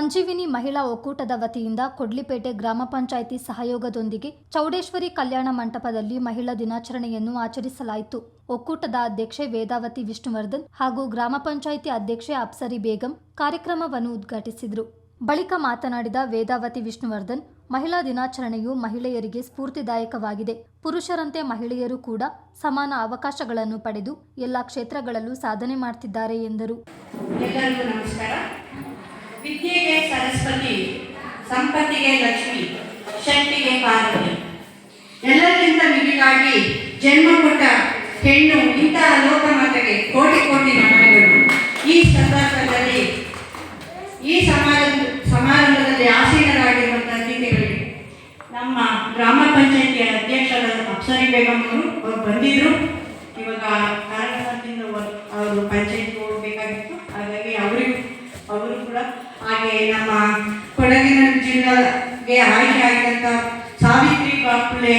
ಸಂಜೀವಿನಿ ಮಹಿಳಾ ಒಕ್ಕೂಟದ ವತಿಯಿಂದ ಕೊಡ್ಲಿಪೇಟೆ ಗ್ರಾಮ ಪಂಚಾಯಿತಿ ಸಹಯೋಗದೊಂದಿಗೆ ಚೌಡೇಶ್ವರಿ ಕಲ್ಯಾಣ ಮಂಟಪದಲ್ಲಿ ಮಹಿಳಾ ದಿನಾಚರಣೆಯನ್ನು ಆಚರಿಸಲಾಯಿತು. ಒಕ್ಕೂಟದ ಅಧ್ಯಕ್ಷೆ ವೇದಾವತಿ ವಿಷ್ಣುವರ್ಧನ್ ಹಾಗೂ ಗ್ರಾಮ ಪಂಚಾಯಿತಿ ಅಧ್ಯಕ್ಷೆ ಅಪ್ಸರಿ ಬೇಗಂ ಕಾರ್ಯಕ್ರಮವನ್ನು ಉದ್ಘಾಟಿಸಿದರು. ಬಳಿಕ ಮಾತನಾಡಿದ ವೇದಾವತಿ ವಿಷ್ಣುವರ್ಧನ್, ಮಹಿಳಾ ದಿನಾಚರಣೆಯು ಮಹಿಳೆಯರಿಗೆ ಸ್ಫೂರ್ತಿದಾಯಕವಾಗಿದೆ. ಪುರುಷರಂತೆ ಮಹಿಳೆಯರು ಕೂಡ ಸಮಾನ ಅವಕಾಶಗಳನ್ನು ಪಡೆದು ಎಲ್ಲ ಕ್ಷೇತ್ರಗಳಲ್ಲೂ ಸಾಧನೆ ಮಾಡ್ತಿದ್ದಾರೆ ಎಂದರು. ವಿದ್ಯೆ ಸರಸ್ವತಿ, ಸಂಪತ್ತಿಗೆ ಲಕ್ಷ್ಮಿ, ಶಕ್ತಿಗೆ ಪಾರ್ವತಿ. ಎಲ್ಲಕ್ಕಿಂತ ಮಿಗಿಲಾಗಿ ಜನ್ಮ ಕೊಟ್ಟ ಹೆಣ್ಣು ಇಂತಹ ಲೋಕಮಾತೆಗೆ ಕೋಟಿ ಕೋಟಿ ನಮನಗಳು. ಈ ಸಂದರ್ಭದಲ್ಲಿ, ಈ ಸಮಾರಂಭ, ಸಮಾರಂಭದಲ್ಲಿ ಆಸೀನರಾಗಿರುವಂತಹ ಅತಿಥಿಗಳಿಗೆ ನಮ್ಮ ಗ್ರಾಮ ಪಂಚಾಯತಿಯ ಅಧ್ಯಕ್ಷರಾದ ಅಪ್ಸರಿ ಬೇಗಂ ಅವರು ಬಂದಿದ್ದರು ಇವಾಗ ಕಾರಣದಿಂದ ಅವರು ಪಂಚಾಯತ್ಗೆ ಹೋಗ್ಬೇಕಾಗಿತ್ತು ಹಾಗಾಗಿ ಅವರಿಗೂ ಅವರು ಕೂಡ ಹಾಗೆ ನಮ್ಮ ಕೊಡಗಿನ ಜಿಲ್ಲೆಗೆ ಆಯ್ಕೆ ಸಾವಿತ್ರಿ ಬಾಪುಲೆ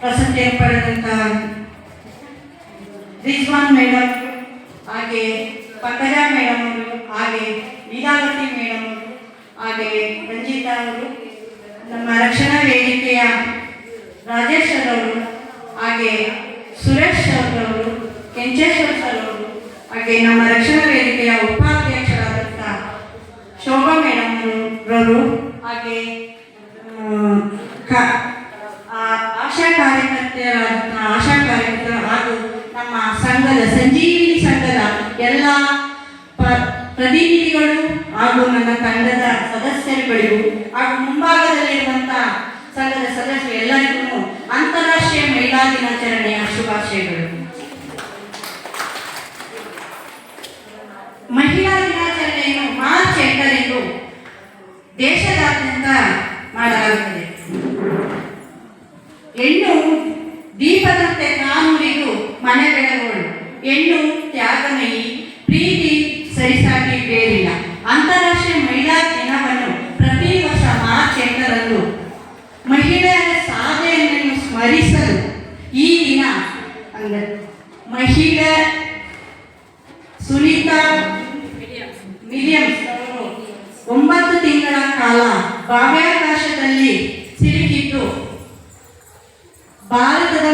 ಪ್ರಶಸ್ತಿಯನ್ನು ಪಡೆದಂಥ ರಿಜ್ವಾನ್ ಮೇಡಮ್, ಹಾಗೆ ಪಂಕಜ ಮೇಡಮ್ ಅವರು, ಹಾಗೆ ಲೀಲಾವತಿ ಮೇಡಮ್ ಅವರು, ಹಾಗೆ ರಂಜಿತಾ ಅವರು, ನಮ್ಮ ರಕ್ಷಣಾ ವೇದಿಕೆಯ ರಾಜೇಶ್ ಅವರು, ಹಾಗೆ ಸುರೇಶ್ ಸರ್ ಅವರು, ಕೆಂಚೇಶ್ವರ್ ಸರ್ ಅವರು, ಹಾಗೆ ನಮ್ಮ ರಕ್ಷಣಾ ವೇದಿಕೆಯ ಉಪಾಧ್ಯಕ್ಷರಾದಂಥ ಶೋಭಾ ಮೇಡಮ್ ರವರು ಹಾಗೆ ಆಶಾ ಕಾರ್ಯಕರ್ತೆಯರಾದಂಥ ಆಶಾ ಕಾರ್ಯಕರ್ತರು ಹಾಗೂ ನಮ್ಮ ಸಂಘದ, ಸಂಜೀವಿನಿ ಸಂಘದ ಎಲ್ಲ ಪ್ರತಿನಿಧಿಗಳು ಹಾಗೂ ನನ್ನ ತಂಡದ ಸದಸ್ಯರುಗಳಿಗೂ ಹಾಗೂ ಮುಂಭಾಗದಲ್ಲಿರುವಂಥ ಸಂಘದ ಸದಸ್ಯರು ಎಲ್ಲರಿಗೂ ಅಂತಾರಾಷ್ಟ್ರೀಯ ಮಹಿಳಾ ದಿನಾಚರಣೆಯ ಶುಭಾಶಯಗಳು ಮಹಿಳಾ ದಿನಾಚರಣೆಯನ್ನು ಮಾರ್ಚ್ ಎಂಟರಂದು ದೇಶದಾದ್ಯಂತ ಮಾಡಲಾಗುತ್ತದೆ ಹೆಣ್ಣು ದೀಪದಂತೆ ಕಾನೂರಿಗು ಮನೆ ಬೆಳಗೋಳು. ಹೆಣ್ಣು ತ್ಯಾಗಮಯಿ, ಪ್ರೀತಿ ಸರಿಸಾಗಿ ಬೇರಿಲ್ಲ. ಅಂತಾರಾಷ್ಟ್ರೀಯ ಮಹಿಳಾ ದಿನವನ್ನು ಪ್ರತಿ ವರ್ಷ ಮಾರ್ಚ್ ಎಂಟರಂದು ಮಹಿಳೆಯರ ಸಾಧನೆಯನ್ನು ಸ್ಮರಿಸಲು ಈ ದಿನ ಅಂದರೆ ಮಹಿಳೆ ಸುನೀತಾ ವಿಲಿಯಮ್ಸ್ ಅವರು ಒಂಬತ್ತು ತಿಂಗಳ ಕಾಲ ಬಾಹ್ಯಾಕಾಶದಲ್ಲಿ ಭಾರತದ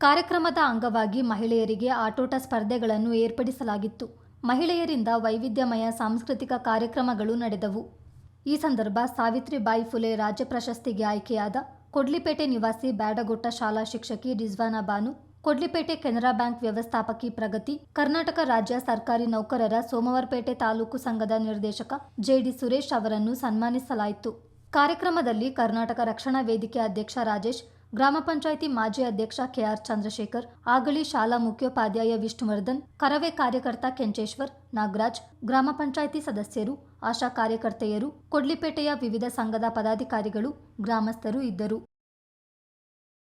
ಕಾರ್ಯಕ್ರಮದ ಅಂಗವಾಗಿ ಮಹಿಳೆಯರಿಗೆ ಆಟೋಟ ಸ್ಪರ್ಧೆಗಳನ್ನು ಏರ್ಪಡಿಸಲಾಗಿತ್ತು. ಮಹಿಳೆಯರಿಂದ ವೈವಿಧ್ಯಮಯ ಸಾಂಸ್ಕೃತಿಕ ಕಾರ್ಯಕ್ರಮಗಳು ನಡೆದವು. ಈ ಸಂದರ್ಭ ಸಾವಿತ್ರಿಬಾಯಿ ಫುಲೆ ರಾಜ್ಯ ಪ್ರಶಸ್ತಿಗೆ ಆಯ್ಕೆಯಾದ ಕೊಡ್ಲಿಪೇಟೆ ನಿವಾಸಿ ಬ್ಯಾಡಗೊಟ್ಟ ಶಾಲಾ ಶಿಕ್ಷಕಿ ರಿಜ್ವಾನಾ ಬಾನು, ಕೊಡ್ಲಿಪೇಟೆ ಕೆನರಾ ಬ್ಯಾಂಕ್ ವ್ಯವಸ್ಥಾಪಕಿ ಪ್ರಗತಿ, ಕರ್ನಾಟಕ ರಾಜ್ಯ ಸರ್ಕಾರಿ ನೌಕರರ ಸೋಮವಾರಪೇಟೆ ತಾಲೂಕು ಸಂಘದ ನಿರ್ದೇಶಕ ಜೆಡಿ ಸುರೇಶ್ ಅವರನ್ನು ಸನ್ಮಾನಿಸಲಾಯಿತು. ಕಾರ್ಯಕ್ರಮದಲ್ಲಿ ಕರ್ನಾಟಕ ರಕ್ಷಣಾ ವೇದಿಕೆ ಅಧ್ಯಕ್ಷ ರಾಜೇಶ್ ಗ್ರಾಮ ಪಂಚಾಯಿತಿ ಮಾಜಿ ಅಧ್ಯಕ್ಷ ಕೆಆರ್ ಚಂದ್ರಶೇಖರ್, ಆಗಲಿ ಶಾಲಾ ಮುಖ್ಯೋಪಾಧ್ಯಾಯ ವಿಷ್ಣುವರ್ಧನ್, ಕರವೇ ಕಾರ್ಯಕರ್ತ ಕೆಂಚೇಶ್ವರ್, ನಾಗರಾಜ್, ಗ್ರಾಮ ಪಂಚಾಯಿತಿ ಸದಸ್ಯರು, ಆಶಾ ಕಾರ್ಯಕರ್ತೆಯರು, ಕೊಡ್ಲಿಪೇಟೆಯ ವಿವಿಧ ಸಂಘದ ಪದಾಧಿಕಾರಿಗಳು, ಗ್ರಾಮಸ್ಥರು ಇದ್ದರು.